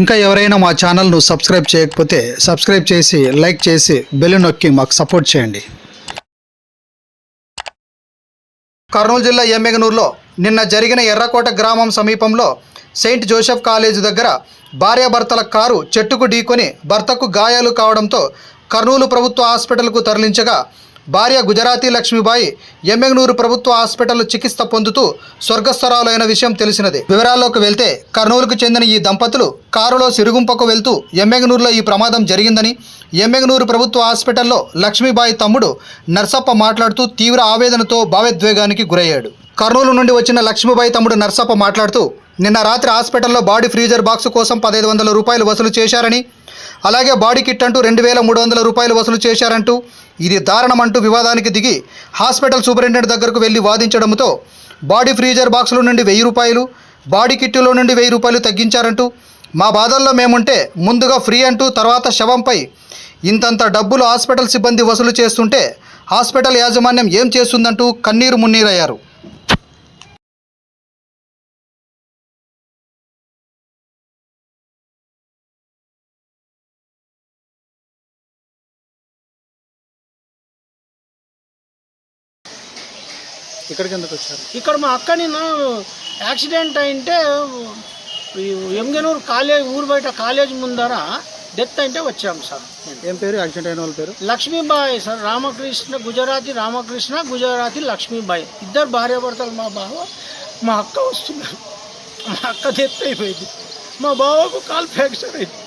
ఇంకా ఎవరైనా మా ఛానల్ను సబ్స్క్రైబ్ చేయకపోతే సబ్స్క్రైబ్ చేసి లైక్ చేసి బెల్ నొక్కి మాకు సపోర్ట్ చేయండి. కర్నూలు జిల్లా ఎమ్మెగనూరులో నిన్న జరిగిన ఎర్రకోట గ్రామం సమీపంలో సెయింట్ జోసెఫ్ కాలేజీ దగ్గర భార్యాభర్తల కారు చెట్టుకు ఢీకొని భర్తకు గాయాలు కావడంతో కర్నూలు ప్రభుత్వ హాస్పిటల్కు తరలించగా భార్య గుజరాతీ లక్ష్మీబాయి ఎమ్మెగనూరు ప్రభుత్వ హాస్పిటల్లో చికిత్స పొందుతూ స్వర్గస్థరాలైన విషయం తెలిసినది. వివరాల్లోకి వెళ్తే కర్నూలుకు చెందిన ఈ దంపతులు కారులో సిరుగుంపకు వెళ్తూ ఎమ్మెగనూరులో ఈ ప్రమాదం జరిగిందని ఎమ్మెగనూరు ప్రభుత్వ హాస్పిటల్లో లక్ష్మీబాయి తమ్ముడు నర్సప్ప మాట్లాడుతూ తీవ్ర ఆవేదనతో భావోద్వేగానికి గురయ్యాడు. కర్నూలు నుండి వచ్చిన లక్ష్మీబాయి తమ్ముడు నర్సప్ప మాట్లాడుతూ నిన్న రాత్రి హాస్పిటల్లో బాడీ ఫ్రీజర్ బాక్స్ కోసం పదహైదు వందల రూపాయలు వసూలు చేశారని అలాగే బాడీ కిట్ అంటూ రెండు వేల మూడు వందల రూపాయలు వసూలు చేశారంటూ ఇది దారుణమంటూ వివాదానికి దిగి హాస్పిటల్ సూపరింటెండెంట్ దగ్గరకు వెళ్ళి వాదించడంతో బాడీ ఫ్రీజర్ బాక్సులో నుండి వెయ్యి రూపాయలు బాడీ కిట్టులో నుండి వెయ్యి రూపాయలు తగ్గించారంటూ మా బాధల్లో మేముంటే ముందుగా ఫ్రీ అంటూ తర్వాత శవంపై ఇంతంత డబ్బులు హాస్పిటల్ సిబ్బంది వసూలు చేస్తుంటే హాస్పిటల్ యాజమాన్యం ఏం చేస్తుందంటూ కన్నీరు మున్నీరయ్యారు. ఇక్కడికి ఎందుకు వచ్చారు? ఇక్కడ మా అక్క నిన్న యాక్సిడెంట్ అయింటే ఈ ఎంగనూరు కాలేజ్ ఊరు బయట కాలేజ్ ముందర డెత్ అంటే వచ్చాము సార్. ఏం పేరు? యాక్సిడెంట్ అయిన వాళ్ళ పేరు? లక్ష్మీబాయి సార్ రామకృష్ణ గుజరాతీ రామకృష్ణ గుజరాతీ లక్ష్మీబాయి. ఇద్దరు భార్యాభర్తలు మా బావ మా అక్క వస్తున్నారు. మా అక్క డెత్ అయిపోయింది. మా బావకు కాల్ ఫ్రాక్చర్ అయింది.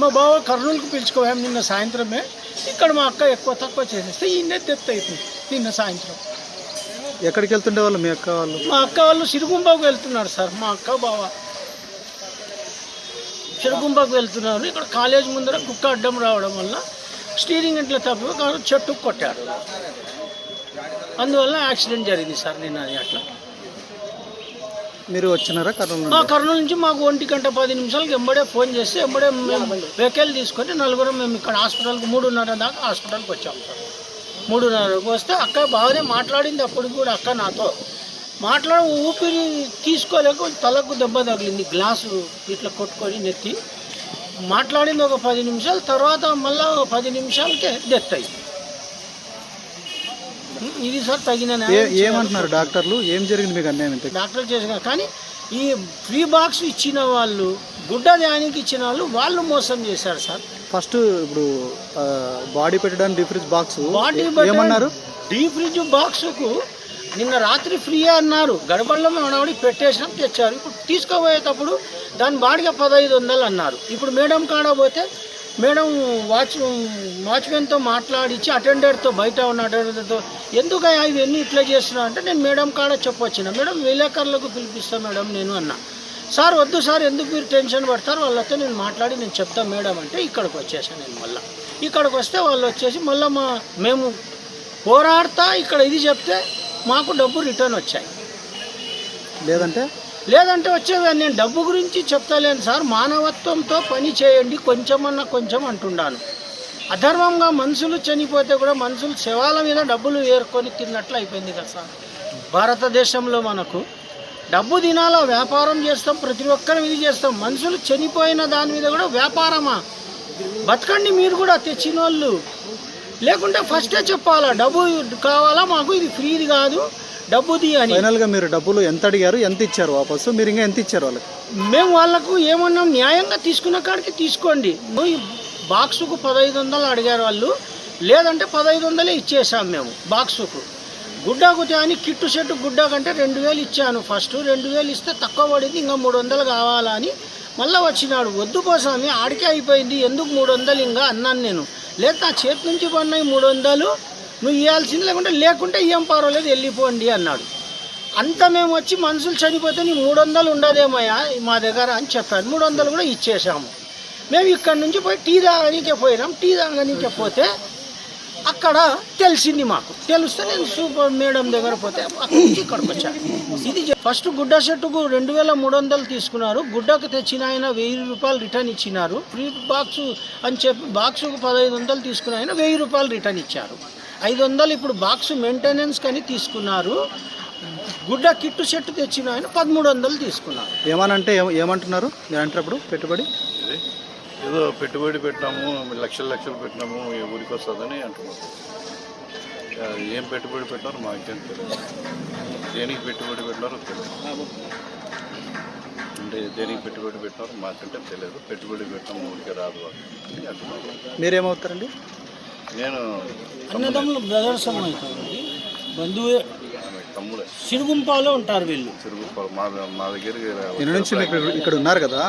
మా బావ కర్నూలుకు పిలుచుకోవాము నిన్న సాయంత్రమే. ఇక్కడ మా అక్క ఎక్కువ తక్కువ చేసేస్తే ఈయన డెత్ అయిపోయింది నిన్న సాయంత్రం. ఎక్కడికి వెళ్తుండే వాళ్ళు మీ అక్క వాళ్ళు? మా అక్క వాళ్ళు సిరుగుంబాకు వెళ్తున్నారు సార్ మా అక్క బావ. సిరుగుంబాకు వెళ్తున్నారు. ఇక్కడ కాలేజ్ ముందర కుక్క అడ్డం రావడం వల్ల స్టీరింగ్ ఇంట్లో తప్పు కారు చెట్టుకు కొట్టాడు అందువల్ల యాక్సిడెంట్ జరిగింది సార్ నిన్న అది అట్లా. మీరు వచ్చినారా కర్నూలు మా కర్నూలు నుంచి మాకు ఒంటి గంట పది నిమిషాలకి ఎంబడే ఫోన్ చేసి ఎంబడే మేము వెహికల్ తీసుకొని నలుగురం మేము ఇక్కడ హాస్పిటల్కి మూడున్నర దాకా హాస్పిటల్కి వచ్చాము సార్. మూడున్నరకు వస్తే అక్క బాగానే మాట్లాడింది అప్పుడు కూడా అక్క నాతో. మాట్లాడ ఊపిరి తీసుకోలేక తలకు దెబ్బ తగిలింది. గ్లాసు ఇట్లా కొట్టుకొని నెత్తి. మాట్లాడింది ఒక పది నిమిషాలు తర్వాత మళ్ళీ ఒక పది నిమిషాలకే డెత్ అయింది. ఇది సార్ తగిన. ఏమంటున్నారు డాక్టర్లు? ఏం జరిగింది మీకు అన్యాయం ఇంతకీ? డాక్టర్ చేసిన కానీ ఈ ఫ్రీ బాక్స్ ఇచ్చిన వాళ్ళు గుడ్డ ధ్యానికి ఇచ్చిన వాళ్ళు వాళ్ళు మోసం చేశారు సార్. ఫస్ట్ ఇప్పుడు బాడీ పెట్టడానికి డిఫ్రిజ్ బాక్స్. బాడీ ఏమన్నారు? డీ ఫ్రిడ్జ్ బాక్స్కు నిన్న రాత్రి ఫ్రీ అన్నారు. గడబడలో అడగడి పెట్టేసినాం తెచ్చారు. ఇప్పుడు తీసుకోబోయేటప్పుడు దాని బాడిగ పదహైదు వందలు అన్నారు. ఇప్పుడు మేడం కాడ పోతే మేడం వాచ్ వాచ్మెన్తో మాట్లాడించి అటెండర్తో బయట ఉన్న అటెండర్తో ఎందుకు ఇవన్నీ ఇట్లా చేస్తున్నా అంటే నేను మేడం కాడ చెప్పొచ్చిన. మేడం విలేకరులకు పిలిపిస్తా మేడం నేను అన్నా. సార్ వద్దు సార్ ఎందుకు మీరు టెన్షన్ పడతారు? వాళ్ళతో నేను మాట్లాడి నేను చెప్తా మేడం అంటే ఇక్కడికి వచ్చేసాను నేను మళ్ళీ. ఇక్కడికి వస్తే వాళ్ళు వచ్చేసి మళ్ళీ మా మేము పోరాడతా ఇక్కడ ఇది చెప్తే మాకు డబ్బు రిటర్న్ వచ్చాయి. లేదంటే? లేదంటే వచ్చేది నేను డబ్బు గురించి చెప్తలేను సార్. మానవత్వంతో పని చేయండి కొంచెమన్నా కొంచెం అంటున్నాను అధర్మంగా మనుషులు చనిపోతే కూడా మనుషులు శవాల మీద డబ్బులు ఏరుకొని తిన్నట్లు అయిపోయింది కదా సార్. భారతదేశంలో మనకు డబ్బు తినాలా వ్యాపారం చేస్తాం ప్రతి ఒక్కరం ఇది చేస్తాం. మనుషులు చనిపోయిన దాని మీద కూడా వ్యాపారమా? బతకండి మీరు కూడా తెచ్చిన వాళ్ళు లేకుంటే ఫస్టే చెప్పాలా డబ్బు కావాలా మాకు ఇది ఫ్రీది కాదు డబ్బుది అని. ఫైనల్గా మీరు డబ్బులు ఎంత అడిగారు ఎంత ఇచ్చారు వాపసు? మీరు ఇంకా ఎంత ఇచ్చారు వాళ్ళకి? మేము వాళ్ళకు ఏమన్నాం న్యాయంగా తీసుకున్న కాడికి తీసుకోండి. బాక్సుకు పదహైదు వందలు అడిగారు వాళ్ళు. లేదంటే పదహైదు వందలే ఇచ్చేసాం మేము బాక్సుకు గుడ్డకు అని కిట్టు షర్టు గుడ్డ కంటే రెండు వేలు ఇచ్చాను. ఫస్ట్ రెండు వేలు ఇస్తే తక్కువ పడింది ఇంకా మూడు వందలు కావాలా అని మళ్ళీ వచ్చినాడు. వద్దు కోసమే ఆడికే అయిపోయింది ఎందుకు మూడు వందలు ఇంకా అన్నాను నేను. లేదు నా చేతి నుంచి పడినాయి మూడు వందలు నువ్వు ఇవ్వాల్సింది లేకుంటే లేకుంటే ఏం పర్వాలేదు వెళ్ళిపోండి అన్నాడు. అంత మేము వచ్చి మనుషులు చనిపోతే నీ మూడు వందలు ఉండదేమయ్యా? మా దగ్గర అని చెప్పాను. మూడు వందలు కూడా ఇచ్చేసాము మేము ఇక్కడ నుంచి పోయి టీ తాగనీకే పోయినాం. టీ తాగనీకే పోతే అక్కడ తెలిసింది మాకు. తెలిస్తే నేను సూపర్ మేడం దగ్గర పోతే అక్కడి నుంచి ఇక్కడికి వచ్చాను ఇది ఫస్ట్ గుడ్డ షర్టుకు రెండు వేల మూడు వందలు తీసుకున్నారు. గుడ్డకు తెచ్చిన ఆయన వెయ్యి రూపాయలు రిటర్న్ ఇచ్చినారు. ఫ్రీ బాక్స్ అని చెప్పి బాక్సుకు పదహైదు వందలు తీసుకున్న ఆయన వెయ్యి రూపాయలు రిటర్న్ ఇచ్చారు. ఐదు వందలు ఇప్పుడు బాక్స్ మెయింటెనెన్స్ కని తీసుకున్నారు. గుడ్డ కిట్టు సెట్ తెచ్చిన ఆయన పదమూడు వందలు తీసుకున్నారు. ఏమనంటే ఏమ- ఏమంటున్నారు? మీరు అంటున్నప్పుడు పెట్టుబడి? ఏదో పెట్టుబడి పెట్టినాము లక్షలు లక్షలు పెట్టినాము ఈ ఊరికి వస్తుందని అంటున్నాము అది ఏం పెట్టుబడి పెట్టినారో మాకేం తెలియదు దేనికి పెట్టుబడి పెట్టినారో తెలియదు అంటే దేనికి పెట్టుబడి పెట్టినారో మాకంటే తెలియదు పెట్టుబడి పెట్టినాము ఊరికి రాదు అని అంటున్నారు. మీరేమవుతారండి? నేను అన్నదమ్ములు బ్రదర్స్ అవుతారండి బంధువే తమ్ముడే. సిరుగుంపాలో ఉంటారు వీళ్ళు. తిరుగు మా మా దగ్గరికి నుంచి మీకు ఇక్కడ- ఇక్కడ ఉన్నారు కదా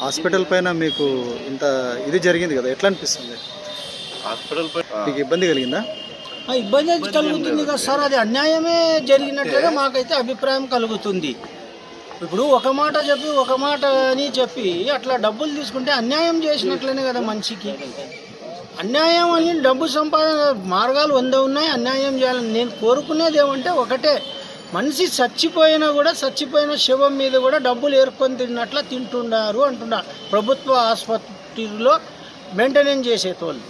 హాస్పిటల్ పైన మీకు ఇంత ఇది జరిగింది కదా ఎట్లా అనిపిస్తుంది? హాస్పిటల్ పై మీకు ఇబ్బంది కలిగిందా? ఆ ఇబ్బంది అయితే కలుగుతుంది కదా సార్ అది అన్యాయమే జరిగినట్టుగా మాకైతే అభిప్రాయం కలుగుతుంది. ఇప్పుడు ఒక మాట చెప్పి ఒక మాట అని చెప్పి అట్లా డబ్బులు తీసుకుంటే అన్యాయం చేసినట్లనే కదా మనిషికి. అన్యాయం అని డబ్బు సంపాదన మార్గాలు వంద ఉన్నాయి అన్యాయం చేయాలని. నేను కోరుకునేది ఏమంటే ఒకటే మనిషి చచ్చిపోయినా కూడా చచ్చిపోయిన శవం మీద కూడా డబ్బులు ఏరుకొని తిన్నట్ల తింటున్నారు అంటున్నారు. ప్రభుత్వ ఆసుపత్రిలో మెయింటెనెన్స్ చేసేటోళ్ళు.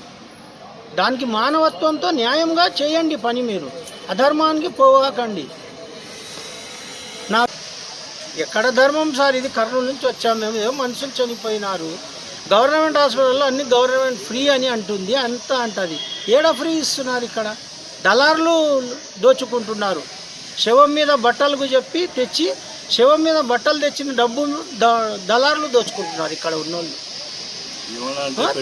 దానికి మానవత్వంతో న్యాయంగా చేయండి పని మీరు. అధర్మానికి పోవాకండి. నా ఎక్కడ ధర్మం సార్? ఇది కర్నూలు నుంచి వచ్చాము మేము. ఏదో మనుషులు చనిపోయినారు. గవర్నమెంట్ హాస్పిటల్లో అన్ని గవర్నమెంట్ ఫ్రీ అని అంటుంది అంతా అంటది. ఏడ ఫ్రీ ఇస్తున్నారు ఇక్కడ? దళారులు దోచుకుంటున్నారు. శవం మీద బట్టలకు చెప్పి తెచ్చి శవం మీద బట్టలు తెచ్చిన డబ్బు దళారులు దోచుకుంటున్నారు ఇక్కడ ఉన్నోళ్ళు.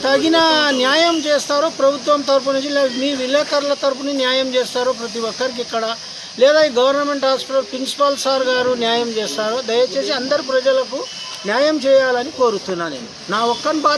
తగిన న్యాయం చేస్తారో ప్రభుత్వం తరపు నుంచి లేదా మీ విలేకరుల తరపున న్యాయం చేస్తారో ప్రతి ఒక్కరికి ఇక్కడ లేదా ఈ గవర్నమెంట్ హాస్పిటల్ ప్రిన్సిపాల్ సార్ గారు న్యాయం చేస్తారో దయచేసి అందరు ప్రజలకు న్యాయం చేయాలని కోరుతున్నాను నేను. నా ఒక్కని బాధ్యత